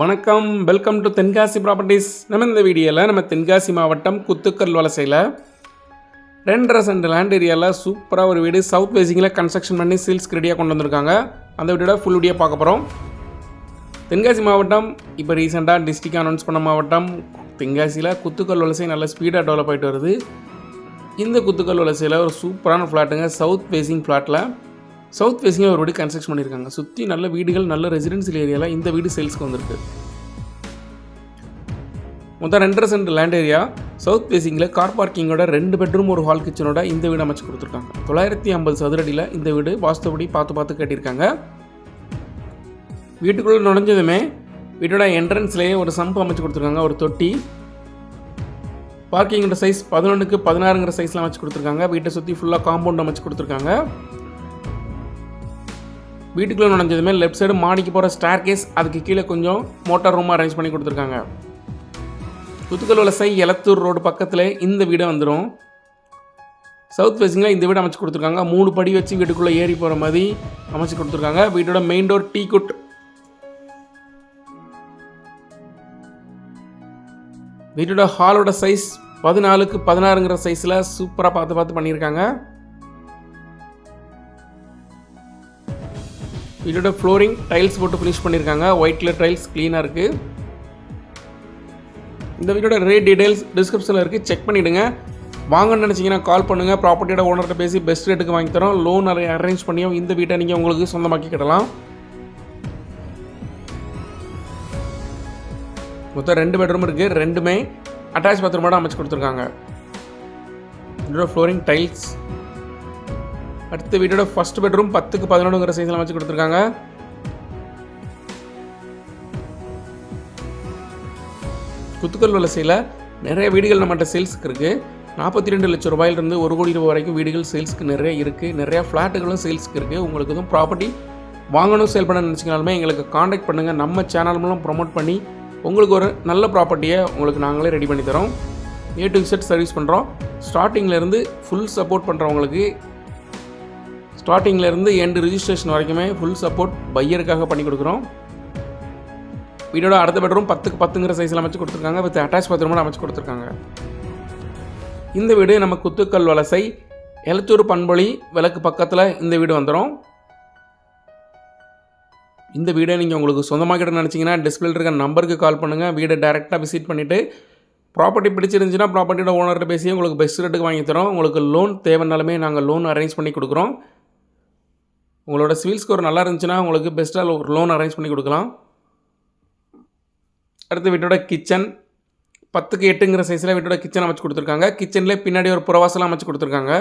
வணக்கம். Welcome to Tenkasi properties நம்ம இந்த வீடியோவில் நம்ம தென்காசி மாவட்டம் குத்துக்கல் வலசையில் ரெண்டரை சென்ட் லேண்ட் ஏரியாவில் சூப்பராக ஒரு வீடு சவுத் வேசிங்கில் கன்ஸ்ட்ரக்ஷன் பண்ணி சீல்ஸ் ரெடியாக கொண்டு வந்திருக்காங்க. அந்த வீடியோட ஃபுல் வீடியோ பார்க்க போகிறோம் தென்காசி மாவட்டம் இப்போ ரீசெண்டாக டிஸ்ட்ரிக்ட் அனௌன்ஸ் பண்ண மாவட்டம் தென்காசியில் குத்துக்கல் வலசை நல்ல ஸ்பீடாக டெவலப் ஆகிட்டு வருது. இந்த குத்துக்கல் வலசையில் ஒரு சூப்பரான ஃப்ளாட்டுங்க சவுத் ஃபேசிங் ஃப்ளாட்டில் சவுத் ஃபேஸிங்கில் ஒரு வீடு கன்ஸ்ட்ரக்ஷன் பண்ணியிருக்காங்க. சுற்றி நல்ல வீடுகள் நல்ல ரெசிடென்சியல் ஏரியாவில் இந்த வீடு சேல்ஸ்க்கு வந்திருக்கு. மொத்தம் ரெண்டரை சென்ட் லேண்ட் ஏரியா சவுத் ஃபேஸிங்கில் கார் பார்க்கிங்கோட ரெண்டு பெட்ரூம் ஒரு ஹால் கிச்சனோட இந்த வீடு அமைச்சு கொடுத்துருக்காங்க. தொள்ளாயிரத்தி ஐம்பது சதுரடியில் இந்த வீடு வாஸ்துபடி பார்த்து பார்த்து கட்டியிருக்காங்க. வீட்டுக்குள்ளே நுழைஞ்சதுமே வீட்டோட என்ட்ரன்ஸ்லேயே ஒரு சம்ப் அமைச்சு கொடுத்துருக்காங்க ஒரு தொட்டி. பார்க்கிங்கோட சைஸ் பதினொன்றுக்கு பதினாறுங்கிற சைஸில் அமைச்சு கொடுத்துருக்காங்க. வீட்டை சுற்றி ஃபுல்லாக காம்பவுண்ட் அமைச்சு கொடுத்துருக்காங்க. வீட்டுக்குள்ளே நுழைஞ்சதுமே லெஃப்ட் சைடு மாடிக்கு போகிற ஸ்டார் கேஸ் அதுக்கு கீழே கொஞ்சம் மோட்டார் ரூம் அரேஞ்ச் பண்ணி கொடுத்துருக்காங்க. குத்துக்கல் வலசை எலத்தூர் ரோடு பக்கத்தில் இந்த வீடை வந்துடும் சவுத் ஃபேஸிங்கில் இந்த வீடு அமைச்சு கொடுத்துருக்காங்க. மூணு படி வச்சு வீட்டுக்குள்ளே ஏறி போகிற மாதிரி அமைச்சு கொடுத்துருக்காங்க. வீட்டோட மெயின் டோர் டீ குட் வீட்டோட ஹாலோட சைஸ் பதினாலுக்கு பதினாறுங்கிற சைஸில் சூப்பராக பார்த்து பார்த்து பண்ணியிருக்காங்க. இதோட ஃப்ளோரிங் டைல்ஸ் போட்டு ஃபினிஷ் பண்ணியிருக்காங்க ஒயிட் கலர் டைல்ஸ் க்ளீனாக இருக்குது இந்த வீட்டோட ரேட் டீடைல்ஸ் டிஸ்கிரிப்ஷனில் இருக்குது செக் பண்ணிவிடுங்க வாங்கன்னு நினச்சிங்கன்னா கால் பண்ணுங்கள் ப்ராப்பர்ட்டியோட ஓனர்கிட்ட பேசி பெஸ்ட் ரேட்டுக்கு வாங்கி தரோம். லோன் அரேஞ்ச் பண்ணியும் இந்த வீட்டை நீங்கள் உங்களுக்கு சொந்தமாக்கிக்கிடலாம் மொத்தம் ரெண்டு பெட்ரூம் இருக்குது ரெண்டுமே அட்டாச் பாத்ரூமோட அமைச்சு கொடுத்துருக்காங்க. இதோட ஃப்ளோரிங் டைல்ஸ் அடுத்த வீட்டோட ஃபர்ஸ்ட் பெட்ரூம் பத்துக்கு பதினொன்றுங்கிற சைஸில் அமைச்சு கொடுத்துருக்காங்க. குத்துக்கல் வலசையில் நிறைய வீடுகள் நம்மகிட்ட சேல்ஸுக்கு இருக்குது நாற்பத்தி ரெண்டு லட்சம் ரூபாயிலிருந்து ஒரு கோடி ரூபாய் வரைக்கும் வீடுகள் சேல்ஸுக்கு நிறைய இருக்குது நிறையா ஃப்ளாட்டுகளும் சேல்ஸ்க்கு இருக்குது உங்களுக்கு எதுவும் ப்ராப்பர்ட்டி வாங்கணும் சேல் பண்ண நினச்சிங்கனாலுமே எங்களுக்கு காண்டாக்ட் பண்ணுங்கள் நம்ம சேனல் மூலம் ப்ரொமோட் பண்ணி உங்களுக்கு ஒரு நல்ல ப்ராப்பர்ட்டியை உங்களுக்கு நாங்களே ரெடி பண்ணி தரோம். ஏ டு செட் சர்வீஸ் பண்ணுறோம் ஸ்டார்டிங்லேருந்து ஃபுல் சப்போர்ட் பண்ணுறவங்களுக்கு ஸ்டார்டிங்லேருந்து எண்டு ரிஜிஸ்ட்ரேஷன் வரைக்குமே ஃபுல் சப்போர்ட் பையருக்காக பண்ணி கொடுக்குறோம். வீடோட அடுத்த பெட்ரூம் பத்துக்கு பத்துங்கிற சைஸில் அமைச்சு கொடுத்துருக்காங்க. வித் அட்டாச் பாத்ரூமோட அமைச்சு கொடுத்துருக்காங்க. இந்த வீடு நம்ம குத்துக்கல் வலசை எலத்தூர் பண்பொழி விளக்கு பக்கத்தில் இந்த வீடு வந்துடும் இந்த வீடை நீங்கள் உங்களுக்கு சொந்தமாக்கிட்ட நினச்சிங்கன்னா டிஸ்பிளேல இருக்க நம்பருக்கு கால் பண்ணுங்கள் வீடை டேரெக்டாக விசிட் பண்ணிவிட்டு ப்ராப்பர்ட்டி பிடிச்சிருந்துச்சுன்னா ப்ராப்பர்ட்டியோட ஓனர்கிட்ட பேசி உங்களுக்கு பெஸ்ட் ரேட்டுக்கு வாங்கி தரோம். உங்களுக்கு லோன் தேவைனாலுமே நாங்கள் லோன் அரேஞ்ச் பண்ணி கொடுக்குறோம். உங்களோட சிவில் ஸ்கோர் நல்லா இருந்துச்சுன்னா உங்களுக்கு பெஸ்ட்டாக ஒரு லோன் அரேஞ்ச் பண்ணி கொடுக்கலாம். அடுத்து வீட்டோட கிச்சன் பத்துக்கு எட்டுங்கிற சைஸில் வீட்டோட கிச்சன் அமைச்சு கொடுத்துருக்காங்க. கிச்சன்லேயே பின்னாடி ஒரு புறவாசலாம் அமைச்சு கொடுத்துருக்காங்க.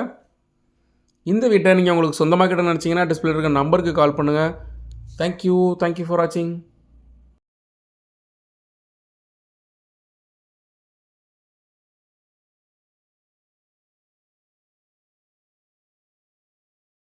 இந்த வீட்டை நீங்கள் உங்களுக்கு சொந்தமாக கிட்ட நினச்சிங்கன்னா டிஸ்பிளே இருக்க நம்பருக்கு கால் பண்ணுங்கள் தேங்க்யூ தேங்க்யூ ஃபார் வாட்சிங்